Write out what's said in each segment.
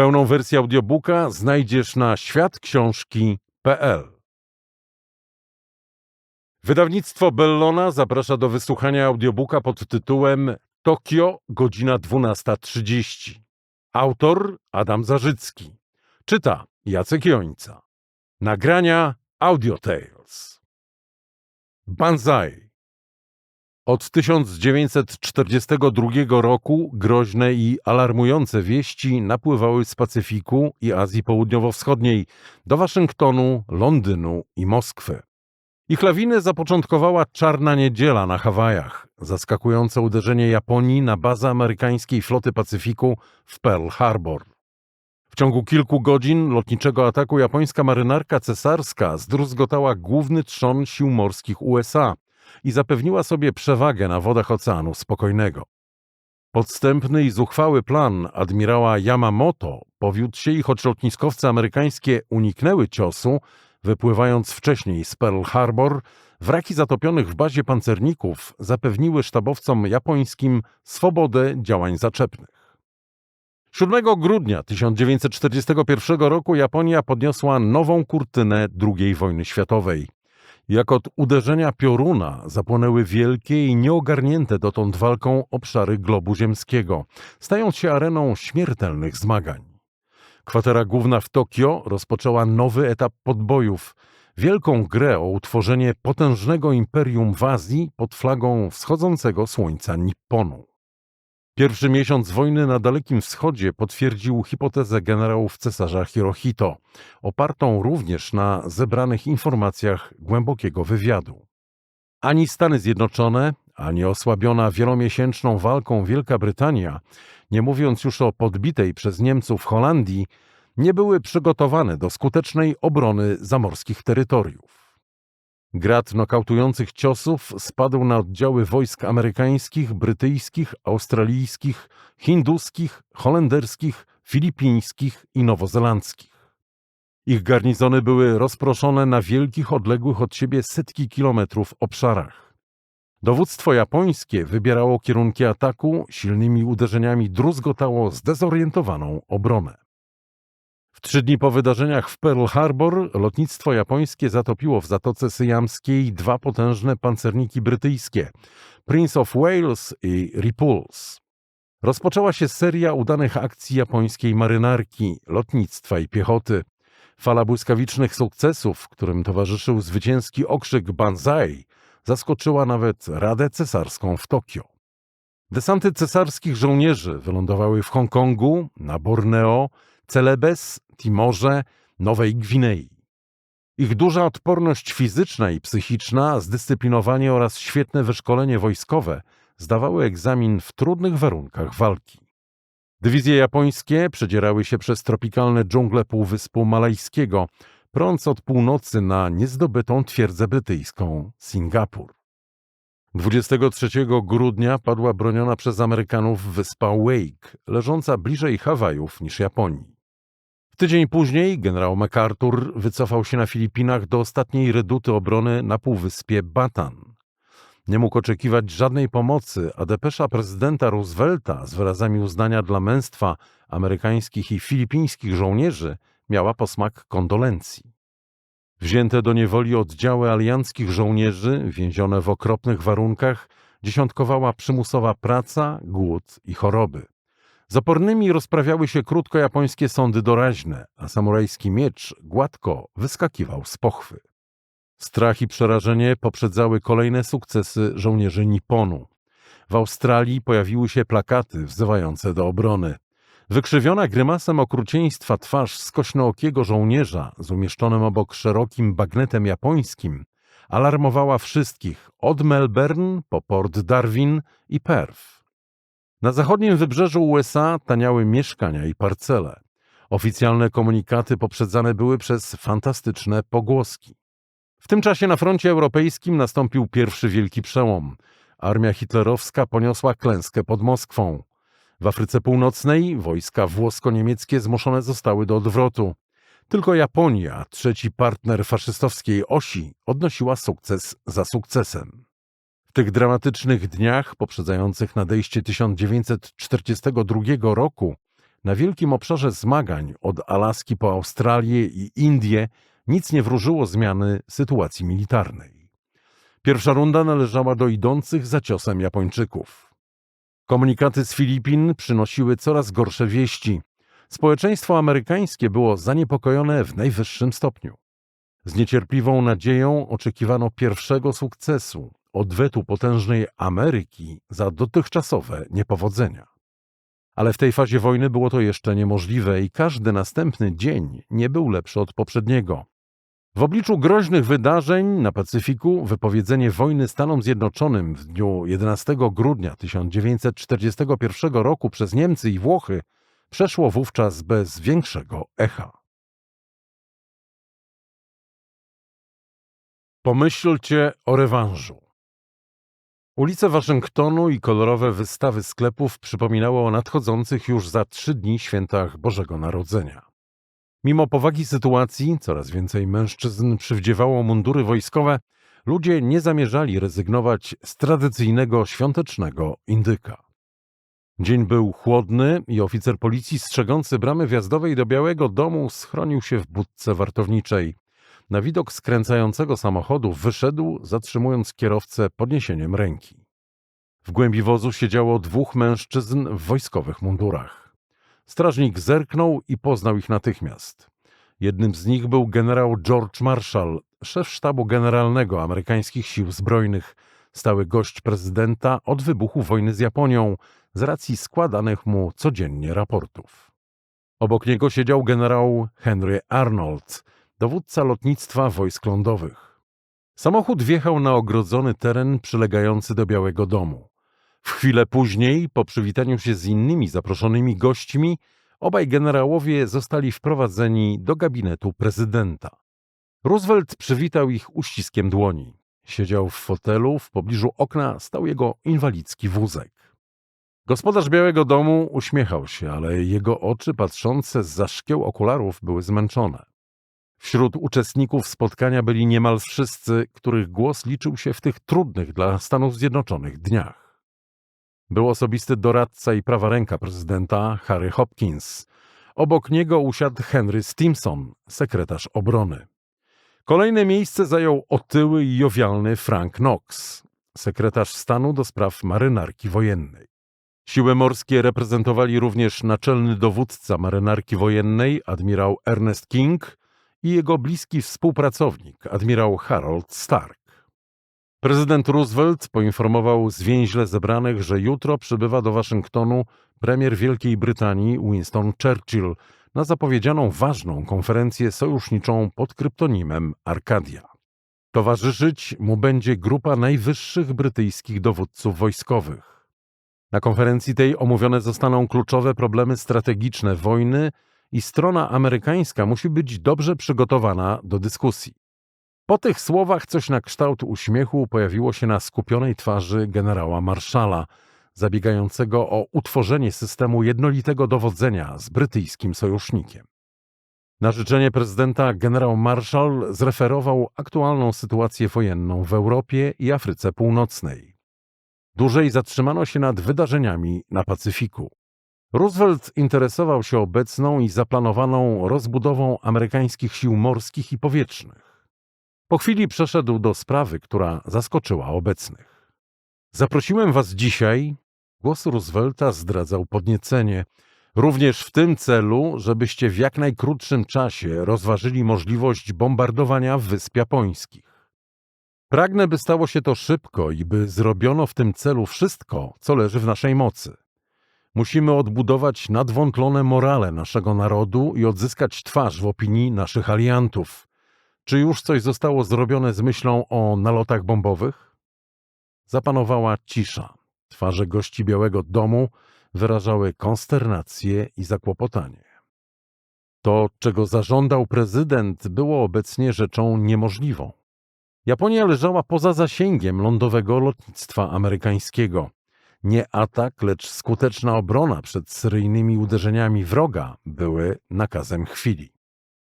Pełną wersję audiobooka znajdziesz na światksiążki.pl. Wydawnictwo Bellona zaprasza do wysłuchania audiobooka pod tytułem Tokio, godzina 12.30. Autor Adam Zarzycki. Czyta Jacek Jońca. Nagrania Audio Tales. Banzai. Od 1942 roku groźne i alarmujące wieści napływały z Pacyfiku i Azji Południowo-Wschodniej do Waszyngtonu, Londynu i Moskwy. Ich lawinę zapoczątkowała Czarna Niedziela na Hawajach, zaskakujące uderzenie Japonii na bazę amerykańskiej floty Pacyfiku w Pearl Harbor. W ciągu kilku godzin lotniczego ataku japońska marynarka cesarska zdruzgotała główny trzon sił morskich USA i zapewniła sobie przewagę na wodach Oceanu Spokojnego. Podstępny i zuchwały plan admirała Yamamoto powiódł się i choć lotniskowce amerykańskie uniknęły ciosu, wypływając wcześniej z Pearl Harbor, wraki zatopionych w bazie pancerników zapewniły sztabowcom japońskim swobodę działań zaczepnych. 7 grudnia 1941 roku Japonia podniosła nową kurtynę II wojny światowej. Jak od uderzenia pioruna zapłonęły wielkie i nieogarnięte dotąd walką obszary globu ziemskiego, stając się areną śmiertelnych zmagań. Kwatera główna w Tokio rozpoczęła nowy etap podbojów, wielką grę o utworzenie potężnego imperium w Azji pod flagą wschodzącego słońca Nipponu. Pierwszy miesiąc wojny na Dalekim Wschodzie potwierdził hipotezę generałów cesarza Hirohito, opartą również na zebranych informacjach głębokiego wywiadu. Ani Stany Zjednoczone, ani osłabiona wielomiesięczną walką Wielka Brytania, nie mówiąc już o podbitej przez Niemców Holandii, nie były przygotowane do skutecznej obrony zamorskich terytoriów. Grad nokautujących ciosów spadł na oddziały wojsk amerykańskich, brytyjskich, australijskich, hinduskich, holenderskich, filipińskich i nowozelandzkich. Ich garnizony były rozproszone na wielkich, odległych od siebie setki kilometrów obszarach. Dowództwo japońskie wybierało kierunki ataku, silnymi uderzeniami druzgotało zdezorientowaną obronę. Trzy dni po wydarzeniach w Pearl Harbor lotnictwo japońskie zatopiło w Zatoce Syjamskiej dwa potężne pancerniki brytyjskie Prince of Wales i Repulse. Rozpoczęła się seria udanych akcji japońskiej marynarki, lotnictwa i piechoty. Fala błyskawicznych sukcesów, którym towarzyszył zwycięski okrzyk Banzai, zaskoczyła nawet Radę Cesarską w Tokio. Desanty cesarskich żołnierzy wylądowały w Hongkongu, na Borneo, Celebes, Timorze, Nowej Gwinei. Ich duża odporność fizyczna i psychiczna, zdyscyplinowanie oraz świetne wyszkolenie wojskowe zdawały egzamin w trudnych warunkach walki. Dywizje japońskie przedzierały się przez tropikalne dżungle Półwyspu Malajskiego, prąc od północy na niezdobytą twierdzę brytyjską Singapur. 23 grudnia padła broniona przez Amerykanów wyspa Wake, leżąca bliżej Hawajów niż Japonii. Tydzień później generał MacArthur wycofał się na Filipinach do ostatniej reduty obrony na półwyspie Batan. Nie mógł oczekiwać żadnej pomocy, a depesza prezydenta Roosevelta z wyrazami uznania dla męstwa amerykańskich i filipińskich żołnierzy miała posmak kondolencji. Wzięte do niewoli oddziały alianckich żołnierzy, więzione w okropnych warunkach, dziesiątkowała przymusowa praca, głód i choroby. Z opornymi rozprawiały się krótko japońskie sądy doraźne, a samurajski miecz gładko wyskakiwał z pochwy. Strach i przerażenie poprzedzały kolejne sukcesy żołnierzy Nipponu. W Australii pojawiły się plakaty wzywające do obrony. Wykrzywiona grymasem okrucieństwa twarz skośnookiego żołnierza z umieszczonym obok szerokim bagnetem japońskim alarmowała wszystkich od Melbourne po Port Darwin i Perth. Na zachodnim wybrzeżu USA taniały mieszkania i parcele. Oficjalne komunikaty poprzedzane były przez fantastyczne pogłoski. W tym czasie na froncie europejskim nastąpił pierwszy wielki przełom. Armia hitlerowska poniosła klęskę pod Moskwą. W Afryce Północnej wojska włosko-niemieckie zmuszone zostały do odwrotu. Tylko Japonia, trzeci partner faszystowskiej osi, odnosiła sukces za sukcesem. W tych dramatycznych dniach poprzedzających nadejście 1942 roku Na wielkim obszarze zmagań od Alaski po Australię i Indię nic nie wróżyło zmiany sytuacji militarnej. Pierwsza runda należała do idących za ciosem Japończyków. Komunikaty z Filipin przynosiły coraz gorsze wieści. Społeczeństwo amerykańskie było zaniepokojone w najwyższym stopniu. Z niecierpliwą nadzieją oczekiwano pierwszego sukcesu, odwetu potężnej Ameryki za dotychczasowe niepowodzenia. Ale w tej fazie wojny było to jeszcze niemożliwe i każdy następny dzień nie był lepszy od poprzedniego. W obliczu groźnych wydarzeń na Pacyfiku wypowiedzenie wojny Stanom Zjednoczonym w dniu 11 grudnia 1941 roku przez Niemcy i Włochy przeszło wówczas bez większego echa. Pomyślcie o rewanżu. Ulice Waszyngtonu i kolorowe wystawy sklepów przypominały o nadchodzących już za trzy dni świętach Bożego Narodzenia. Mimo powagi sytuacji, coraz więcej mężczyzn przywdziewało mundury wojskowe, ludzie nie zamierzali rezygnować z tradycyjnego świątecznego indyka. Dzień był chłodny i oficer policji strzegący bramy wjazdowej do Białego Domu schronił się w budce wartowniczej. Na widok skręcającego samochodu wyszedł, zatrzymując kierowcę podniesieniem ręki. W głębi wozu siedziało dwóch mężczyzn w wojskowych mundurach. Strażnik zerknął i poznał ich natychmiast. Jednym z nich był generał George Marshall, szef sztabu generalnego amerykańskich sił zbrojnych, stały gość prezydenta od wybuchu wojny z Japonią z racji składanych mu codziennie raportów. Obok niego siedział generał Henry Arnold, dowódca lotnictwa wojsk lądowych. Samochód wjechał na ogrodzony teren przylegający do Białego Domu. W chwilę później, po przywitaniu się z innymi zaproszonymi gośćmi, obaj generałowie zostali wprowadzeni do gabinetu prezydenta. Roosevelt przywitał ich uściskiem dłoni. Siedział w fotelu, w pobliżu okna stał jego inwalidzki wózek. Gospodarz Białego Domu uśmiechał się, ale jego oczy patrzące za szkieł okularów były zmęczone. Wśród uczestników spotkania byli niemal wszyscy, których głos liczył się w tych trudnych dla Stanów Zjednoczonych dniach. Był osobisty doradca i prawa ręka prezydenta Harry Hopkins. Obok niego usiadł Henry Stimson, sekretarz obrony. Kolejne miejsce zajął otyły i jowialny Frank Knox, sekretarz stanu do spraw marynarki wojennej. Siły morskie reprezentowali również naczelny dowódca marynarki wojennej, admirał Ernest King i jego bliski współpracownik, admirał Harold Stark. Prezydent Roosevelt poinformował zwięźle zebranych, że jutro przybywa do Waszyngtonu premier Wielkiej Brytanii Winston Churchill na zapowiedzianą ważną konferencję sojuszniczą pod kryptonimem Arkadia. Towarzyszyć mu będzie grupa najwyższych brytyjskich dowódców wojskowych. Na konferencji tej omówione zostaną kluczowe problemy strategiczne wojny i strona amerykańska musi być dobrze przygotowana do dyskusji. Po tych słowach coś na kształt uśmiechu pojawiło się na skupionej twarzy generała Marszala, zabiegającego o utworzenie systemu jednolitego dowodzenia z brytyjskim sojusznikiem. Na życzenie prezydenta generał Marshall zreferował aktualną sytuację wojenną w Europie i Afryce Północnej. Dłużej zatrzymano się nad wydarzeniami na Pacyfiku. Roosevelt interesował się obecną i zaplanowaną rozbudową amerykańskich sił morskich i powietrznych. Po chwili przeszedł do sprawy, która zaskoczyła obecnych. Zaprosiłem was dzisiaj, głos Roosevelta zdradzał podniecenie, również w tym celu, żebyście w jak najkrótszym czasie rozważyli możliwość bombardowania wysp japońskich. Pragnę, by stało się to szybko i by zrobiono w tym celu wszystko, co leży w naszej mocy. Musimy odbudować nadwątlone morale naszego narodu i odzyskać twarz w opinii naszych aliantów. Czy już coś zostało zrobione z myślą o nalotach bombowych? Zapanowała cisza. Twarze gości Białego Domu wyrażały konsternację i zakłopotanie. To, czego zażądał prezydent, było obecnie rzeczą niemożliwą. Japonia leżała poza zasięgiem lądowego lotnictwa amerykańskiego. Nie atak, lecz skuteczna obrona przed seryjnymi uderzeniami wroga były nakazem chwili.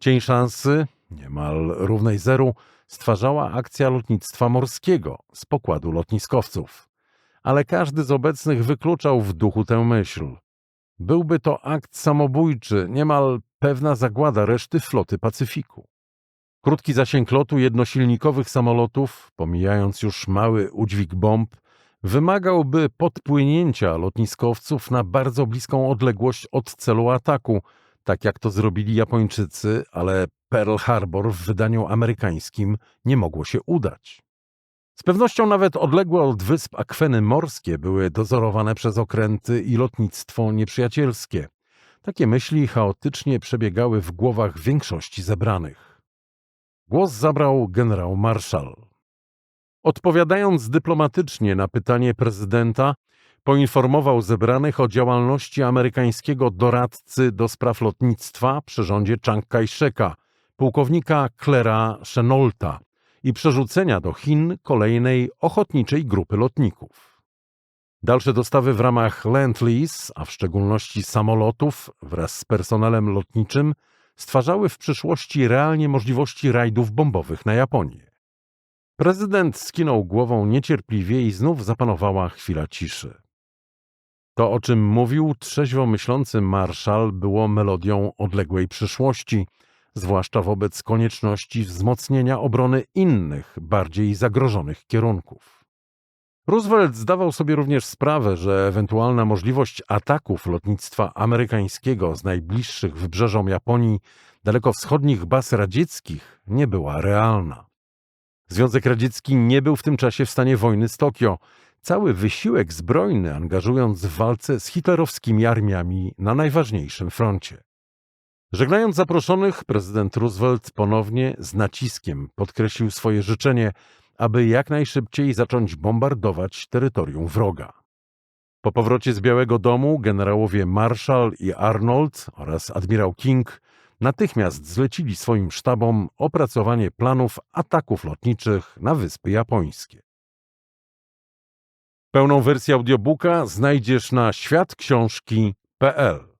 Cień szansy, niemal równej zeru, stwarzała akcja lotnictwa morskiego z pokładu lotniskowców. Ale każdy z obecnych wykluczał w duchu tę myśl. Byłby to akt samobójczy, niemal pewna zagłada reszty floty Pacyfiku. Krótki zasięg lotu jednosilnikowych samolotów, pomijając już mały udźwig bomb, wymagałby podpłynięcia lotniskowców na bardzo bliską odległość od celu ataku, tak jak to zrobili Japończycy, ale Pearl Harbor w wydaniu amerykańskim nie mogło się udać. Z pewnością nawet odległe od wysp akweny morskie były dozorowane przez okręty i lotnictwo nieprzyjacielskie. Takie myśli chaotycznie przebiegały w głowach większości zebranych. Głos zabrał generał Marszal. Odpowiadając dyplomatycznie na pytanie prezydenta, poinformował zebranych o działalności amerykańskiego doradcy do spraw lotnictwa przy rządzie Chiang Kai-sheka, pułkownika Clera Chenolta i przerzucenia do Chin kolejnej ochotniczej grupy lotników. Dalsze dostawy w ramach Land-Lease, a w szczególności samolotów wraz z personelem lotniczym, stwarzały w przyszłości realnie możliwości rajdów bombowych na Japonię. Prezydent skinął głową niecierpliwie i znów zapanowała chwila ciszy. To, o czym mówił trzeźwo myślący marszał, było melodią odległej przyszłości, zwłaszcza wobec konieczności wzmocnienia obrony innych, bardziej zagrożonych kierunków. Roosevelt zdawał sobie również sprawę, że ewentualna możliwość ataków lotnictwa amerykańskiego z najbliższych wybrzeżom Japonii dalekowschodnich baz radzieckich nie była realna. Związek Radziecki nie był w tym czasie w stanie wojny z Tokio. Cały wysiłek zbrojny angażując w walce z hitlerowskimi armiami na najważniejszym froncie. Żegnając zaproszonych, prezydent Roosevelt ponownie z naciskiem podkreślił swoje życzenie, aby jak najszybciej zacząć bombardować terytorium wroga. Po powrocie z Białego Domu generałowie Marshall i Arnold oraz admirał King natychmiast zlecili swoim sztabom opracowanie planów ataków lotniczych na Wyspy Japońskie. Pełną wersję audiobooka znajdziesz na światksiążki.pl